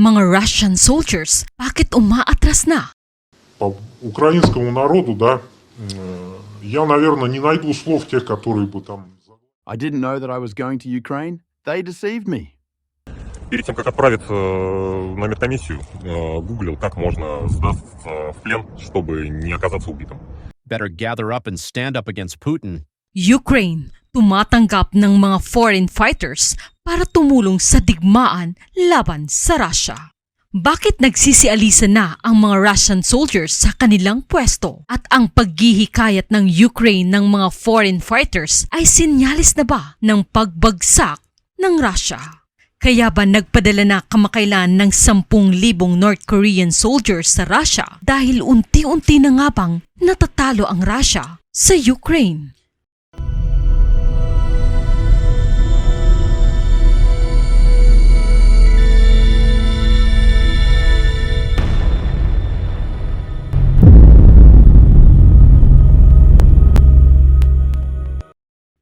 Mga Russian soldiers, bakit umaatras na? по украинскому народу, да, э, я, наверное, не найду слов тех, которые бы там... I didn't know that I was going to Ukraine. They deceived me. Перед тем, как отправят э, на медкомиссию, э, гуглил, как можно сдаться в плен, чтобы не оказаться убитым. better gather up and stand up against Putin. Ukraine, tumatanggap ng mga foreign fighters para tumulong sa digmaan laban sa Russia. Bakit nagsisialisa na ang mga Russian soldiers sa kanilang pwesto at ang paghihikayat ng Ukraine ng mga foreign fighters ay sinyalis na ba ng pagbagsak ng Russia? Kaya ba nagpadala na kamakailan ng 10,000 North Korean soldiers sa Russia dahil unti-unti na nga bang natatalo ang Russia sa Ukraine?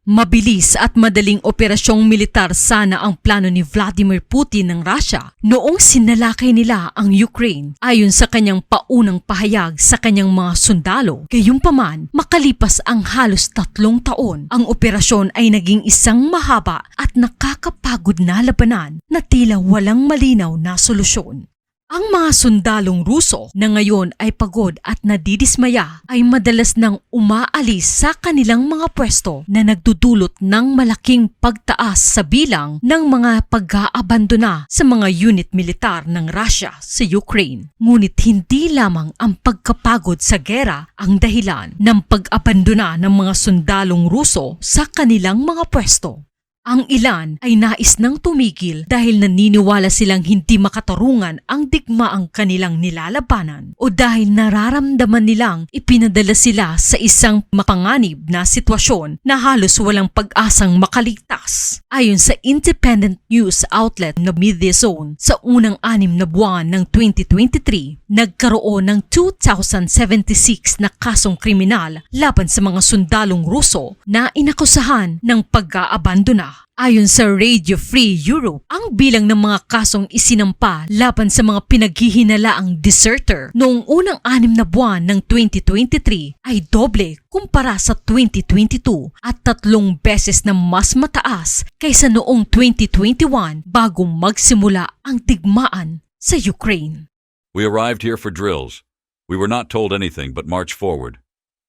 Mabilis at madaling operasyong militar sana ang plano ni Vladimir Putin ng Russia noong sinalakay nila ang Ukraine ayon sa kanyang paunang pahayag sa kanyang mga sundalo. Gayunpaman, makalipas ang halos tatlong taon, ang operasyon ay naging isang mahaba at nakakapagod na labanan na tila walang malinaw na solusyon. Ang mga sundalong Ruso na ngayon ay pagod at nadidismaya ay madalas nang umaalis sa kanilang mga pwesto na nagdudulot ng malaking pagtaas sa bilang ng mga pag-aabandona sa mga unit militar ng Russia sa Ukraine. Ngunit hindi lamang ang pagkapagod sa gera ang dahilan ng pag-abandona ng mga sundalong Ruso sa kanilang mga pwesto. Ang ilan ay nais nang tumigil dahil naniniwala silang hindi makatarungan ang digmaang kanilang nilalabanan o dahil nararamdaman nilang ipinadala sila sa isang mapanganib na sitwasyon na halos walang pag-asang makaligtas. Ayon sa independent news outlet na Media Zone, sa unang anim na buwan ng 2023, nagkaroon ng 2,076 na kasong kriminal laban sa mga sundalong Ruso na inakusahan ng pag-aabandona. Ayon sa Radio Free Europe, ang bilang ng mga kasong isinampa laban sa mga pinaghihinalaang deserter noong unang anim na buwan ng 2023 ay doble kumpara sa 2022 at tatlong beses na mas mataas kaysa noong 2021 bago magsimula ang digmaan sa Ukraine. We arrived here for drills. We were not told anything but march forward.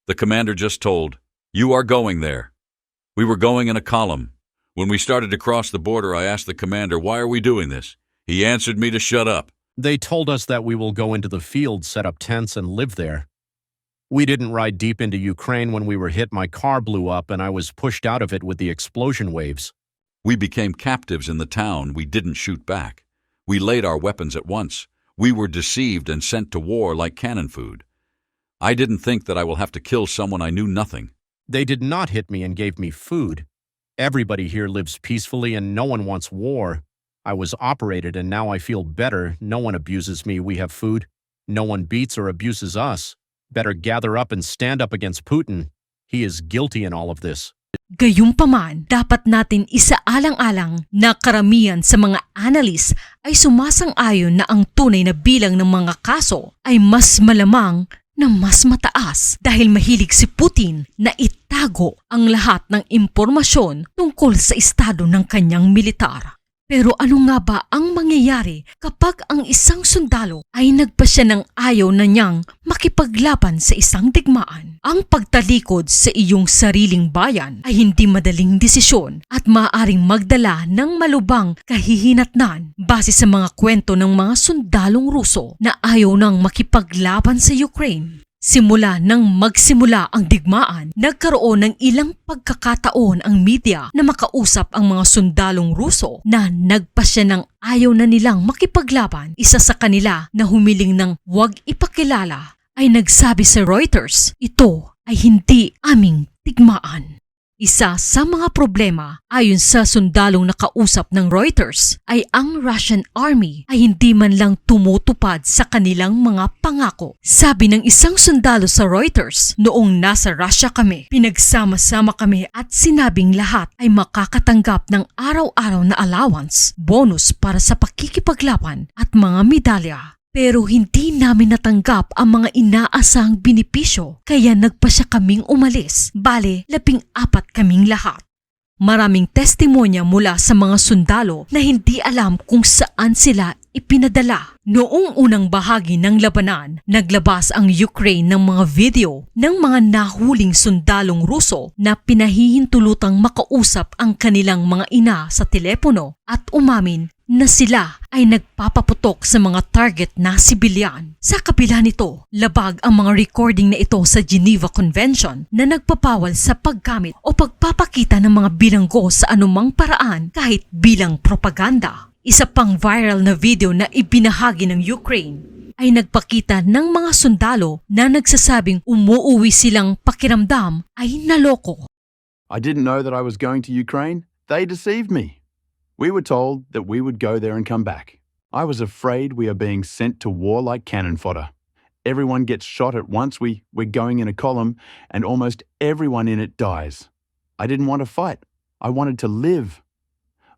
The commander just told, You are going there. We were going in a column. When we started to cross the border, I asked the commander, Why are we doing this? He answered me to shut up. They told us that we will go into the field, set up tents, and live there. We didn't ride deep into Ukraine when we were hit. My car blew up and I was pushed out of it with the explosion waves. We became captives in the town. We didn't shoot back. We laid our weapons at once. We were deceived and sent to war like cannon food. I didn't think that I will have to kill someone I knew nothing. They did not hit me and gave me food. Everybody here lives peacefully and no one wants war. I was operated and now I feel better. No one abuses me. We have food. No one beats or abuses us. Better gather up and stand up against Putin. He is guilty in all of this. Gayunpaman, dapat natin isaalang-alang na karamihan sa mga analyst ay sumasang-ayon na ang tunay na bilang ng mga kaso ay mas malamang na mas mataas dahil mahilig si Putin na itago ang lahat ng impormasyon tungkol sa estado ng kanyang militar. Pero ano nga ba ang mangyayari kapag ang isang sundalo ay nagpasya ng ayaw na niyang makipaglaban sa isang digmaan? Ang pagtalikod sa iyong sariling bayan ay hindi madaling desisyon at maaring magdala ng malubang kahihinatnan base sa mga kwento ng mga sundalong Ruso na ayaw nang makipaglaban sa Ukraine. Simula nang magsimula ang digmaan, nagkaroon ng ilang pagkakataon ang media na makausap ang mga sundalong Ruso na nagpasya ng ayaw na nilang makipaglaban. Isa sa kanila na humiling ng huwag ipakilala ay nagsabi sa Reuters, ito ay hindi aming digmaan. Isa sa mga problema ayon sa sundalong nakausap ng Reuters ay ang Russian Army ay hindi man lang tumutupad sa kanilang mga pangako. Sabi ng isang sundalo sa Reuters, noong nasa Russia kami, pinagsama-sama kami at sinabing lahat ay makakatanggap ng araw-araw na allowance, bonus para sa pakikipaglaban at mga medalya. Pero hindi namin natanggap ang mga inaasang binipisyo kaya nagpa siya kaming umalis. Bale, labing apat kaming lahat. Maraming testimonya mula sa mga sundalo na hindi alam kung saan sila ipinadala. Noong unang bahagi ng labanan, naglabas ang Ukraine ng mga video ng mga nahuling sundalong Ruso na pinahihintulutang makausap ang kanilang mga ina sa telepono at umamin na sila ay nagpapaputok sa mga target na sibilyan. Sa kabila nito, labag ang mga recording na ito sa Geneva Convention na nagpapawal sa paggamit o pagpapakita ng mga bilanggo sa anumang paraan kahit bilang propaganda. Isa pang viral na video na ibinahagi ng Ukraine ay nagpakita ng mga sundalo na nagsasabing umuuwi silang pakiramdam ay naloko. I didn't know that I was going to Ukraine. They deceived me. We were told that we would go there and come back. I was afraid we are being sent to war like cannon fodder. Everyone gets shot at once. We, we're going in a column, and almost everyone in it dies. I didn't want to fight. I wanted to live.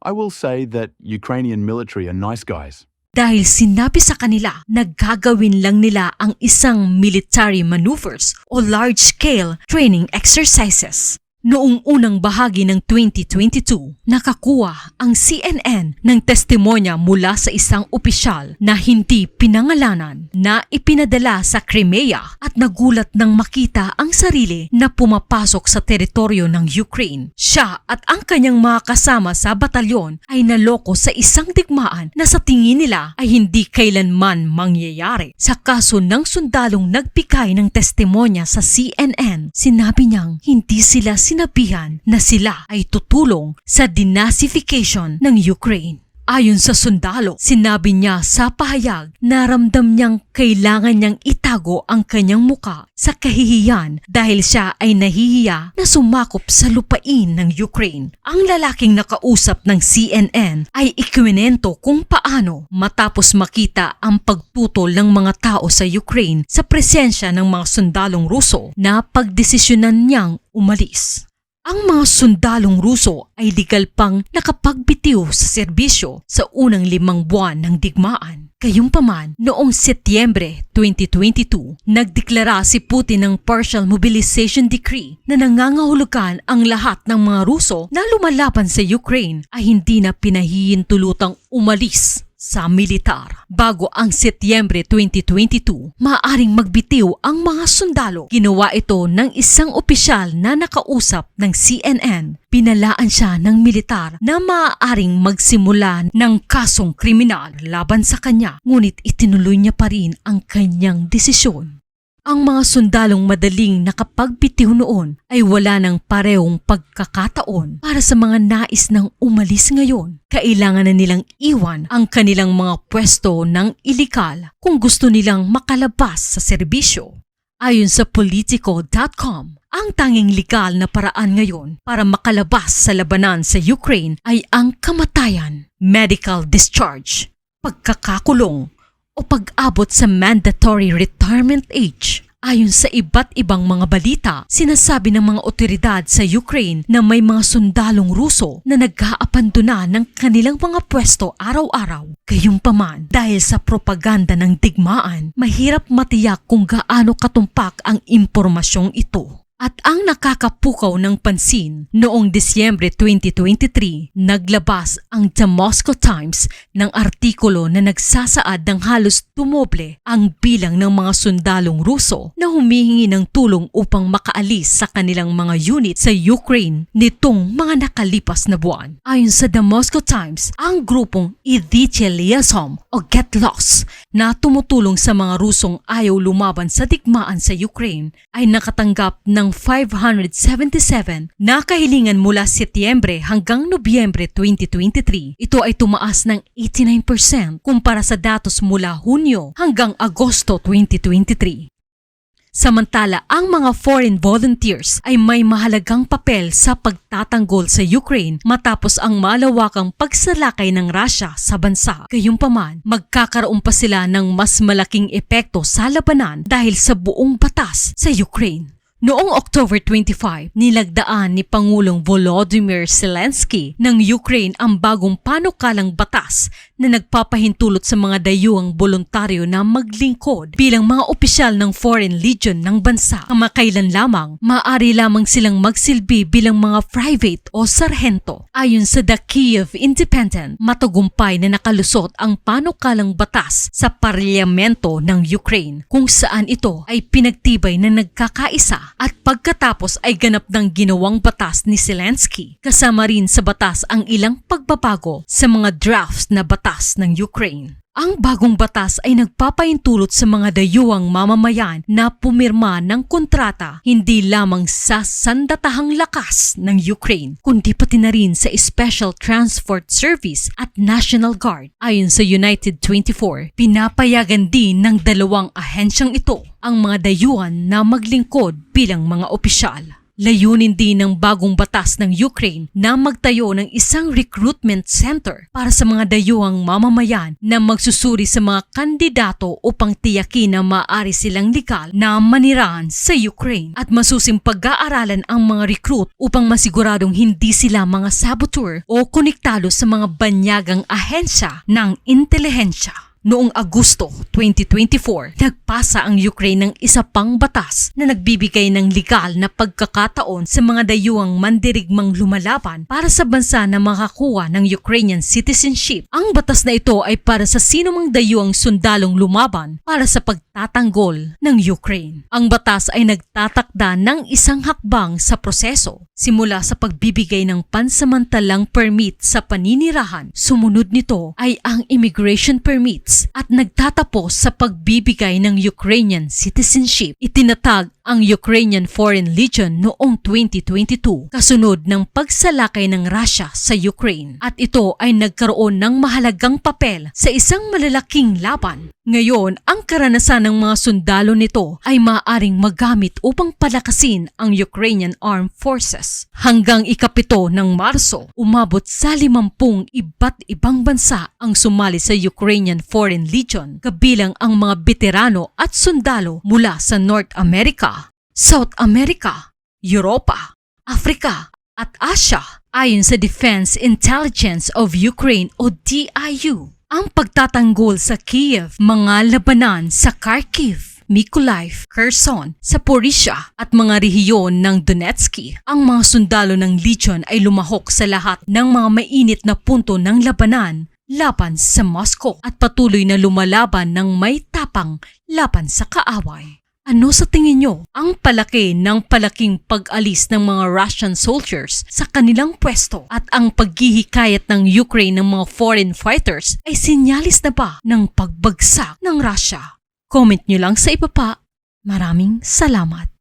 I will say that Ukrainian military are nice guys. Dahil sinabi sa kanila na gagawin lang nila ang isang military maneuvers o large-scale training exercises. Noong unang bahagi ng 2022, nakakuha ang CNN ng testimonya mula sa isang opisyal na hindi pinangalanan na ipinadala sa Crimea at nagulat nang makita ang sarili na pumapasok sa teritoryo ng Ukraine. Siya at ang kanyang mga kasama sa batalyon ay naloko sa isang digmaan na sa tingin nila ay hindi kailanman mangyayari. Sa kaso ng sundalong nagbigay ng testimonya sa CNN, sinabi niyang hindi sila sinabihan na sila ay tutulong sa denazification ng Ukraine. Ayon sa sundalo, sinabi niya sa pahayag na ramdam niyang kailangan niyang itago ang kanyang muka sa kahihiyan dahil siya ay nahihiya na sumakop sa lupain ng Ukraine. Ang lalaking nakausap ng CNN ay ikwinento kung paano matapos makita ang pagtutol ng mga tao sa Ukraine sa presensya ng mga sundalong Ruso na pagdesisyonan niyang umalis. Ang mga sundalong Ruso ay legal pang nakapagbitiw sa serbisyo sa unang limang buwan ng digmaan. Gayunpaman, noong Setyembre 2022, nagdeklara si Putin ng partial mobilization decree na nangangahulugan ang lahat ng mga Ruso na lumalaban sa Ukraine ay hindi na pinahihintulutang umalis sa militar. Bago ang Setyembre 2022, maaaring magbitiw ang mga sundalo. Ginawa ito ng isang opisyal na nakausap ng CNN. Pinalaan siya ng militar na maaaring magsimula ng kasong kriminal laban sa kanya, ngunit itinuloy niya pa rin ang kanyang desisyon. Ang mga sundalong madaling nakapagbitiw noon ay wala ng parehong pagkakataon para sa mga nais ng umalis ngayon. Kailangan na nilang iwan ang kanilang mga pwesto ng ilikal kung gusto nilang makalabas sa serbisyo. Ayon sa Politico.com, ang tanging legal na paraan ngayon para makalabas sa labanan sa Ukraine ay ang kamatayan, medical discharge, pagkakakulong, o pag-abot sa mandatory retirement age. Ayon sa iba't ibang mga balita, sinasabi ng mga otoridad sa Ukraine na may mga sundalong Ruso na nag-aapandona ng kanilang mga pwesto araw-araw. Gayunpaman, dahil sa propaganda ng digmaan, mahirap matiyak kung gaano katumpak ang impormasyong ito. At ang nakakapukaw ng pansin, noong Disyembre 2023, naglabas ang The Moscow Times ng artikulo na nagsasaad ng halos tumoble ang bilang ng mga sundalong Ruso na humihingi ng tulong upang makaalis sa kanilang mga unit sa Ukraine nitong mga nakalipas na buwan. Ayon sa The Moscow Times, ang grupong Idiche Liasom o Get Lost na tumutulong sa mga Rusong ayaw lumaban sa digmaan sa Ukraine ay nakatanggap ng 577 na kahilingan mula Setyembre hanggang Nobyembre 2023. Ito ay tumaas ng 89% kumpara sa datos mula Hunyo hanggang Agosto 2023. Samantala, ang mga foreign volunteers ay may mahalagang papel sa pagtatanggol sa Ukraine matapos ang malawakang pagsalakay ng Russia sa bansa. Gayunpaman, magkakaroon pa sila ng mas malaking epekto sa labanan dahil sa buong batas sa Ukraine. Noong October 25, nilagdaan ni Pangulong Volodymyr Zelensky ng Ukraine ang bagong panukalang batas na nagpapahintulot sa mga dayuhang voluntaryo na maglingkod bilang mga opisyal ng Foreign Legion ng bansa. Kamakailan lamang, maaari lamang silang magsilbi bilang mga private o sarhento. Ayon sa The Kiev Independent, matagumpay na nakalusot ang panukalang batas sa parlamento ng Ukraine kung saan ito ay pinagtibay na nagkakaisa at pagkatapos ay ganap ng ginawang batas ni Zelensky. Kasama rin sa batas ang ilang pagbabago sa mga drafts na batas ng Ukraine. Ang bagong batas ay nagpapahintulot sa mga dayuhang mamamayan na pumirma ng kontrata hindi lamang sa sandatahang lakas ng Ukraine, kundi pati na rin sa Special Transport Service at National Guard. Ayon sa United 24, pinapayagan din ng dalawang ahensyang ito ang mga dayuhan na maglingkod bilang mga opisyal. Layunin din ng bagong batas ng Ukraine na magtayo ng isang recruitment center para sa mga dayuhang mamamayan na magsusuri sa mga kandidato upang tiyakin na maaari silang legal na manirahan sa Ukraine at masusing pag-aaralan ang mga recruit upang masiguradong hindi sila mga saboteur o konektado sa mga banyagang ahensya ng intelihensya. Noong Agosto 2024, nagpasa ang Ukraine ng isa pang batas na nagbibigay ng legal na pagkakataon sa mga dayuhang mandirigmang lumalaban para sa bansa na makakuha ng Ukrainian citizenship. Ang batas na ito ay para sa sinumang dayuhang sundalong lumaban para sa pagtatanggol ng Ukraine. Ang batas ay nagtatakda ng isang hakbang sa proseso simula sa pagbibigay ng pansamantalang permit sa paninirahan. Sumunod nito ay ang immigration at nagtatapos sa pagbibigay ng Ukrainian citizenship. Itinatag ang Ukrainian Foreign Legion noong 2022 kasunod ng pagsalakay ng Russia sa Ukraine at ito ay nagkaroon ng mahalagang papel sa isang malalaking laban. Ngayon, ang karanasan ng mga sundalo nito ay maaaring magamit upang palakasin ang Ukrainian Armed Forces. Hanggang ikapito ng Marso, umabot sa limampung iba't ibang bansa ang sumali sa Ukrainian Foreign Legion, kabilang ang mga veterano at sundalo mula sa North America, South America, Europa, Africa at Asia. Ayon sa Defense Intelligence of Ukraine o DIU, ang pagtatanggol sa Kiev, mga labanan sa Kharkiv, Mykolaiv, Kherson, Zaporizhia at mga rehiyon ng Donetsky. Ang mga sundalo ng Legion ay lumahok sa lahat ng mga mainit na punto ng labanan laban sa Moscow at patuloy na lumalaban ng may tapang laban sa kaaway. Ano sa tingin nyo ang palaki ng palaking pag-alis ng mga Russian soldiers sa kanilang pwesto at ang paghihikayat ng Ukraine ng mga foreign fighters ay sinyalis na ba ng pagbagsak ng Russia? Comment nyo lang sa ibaba. Maraming salamat.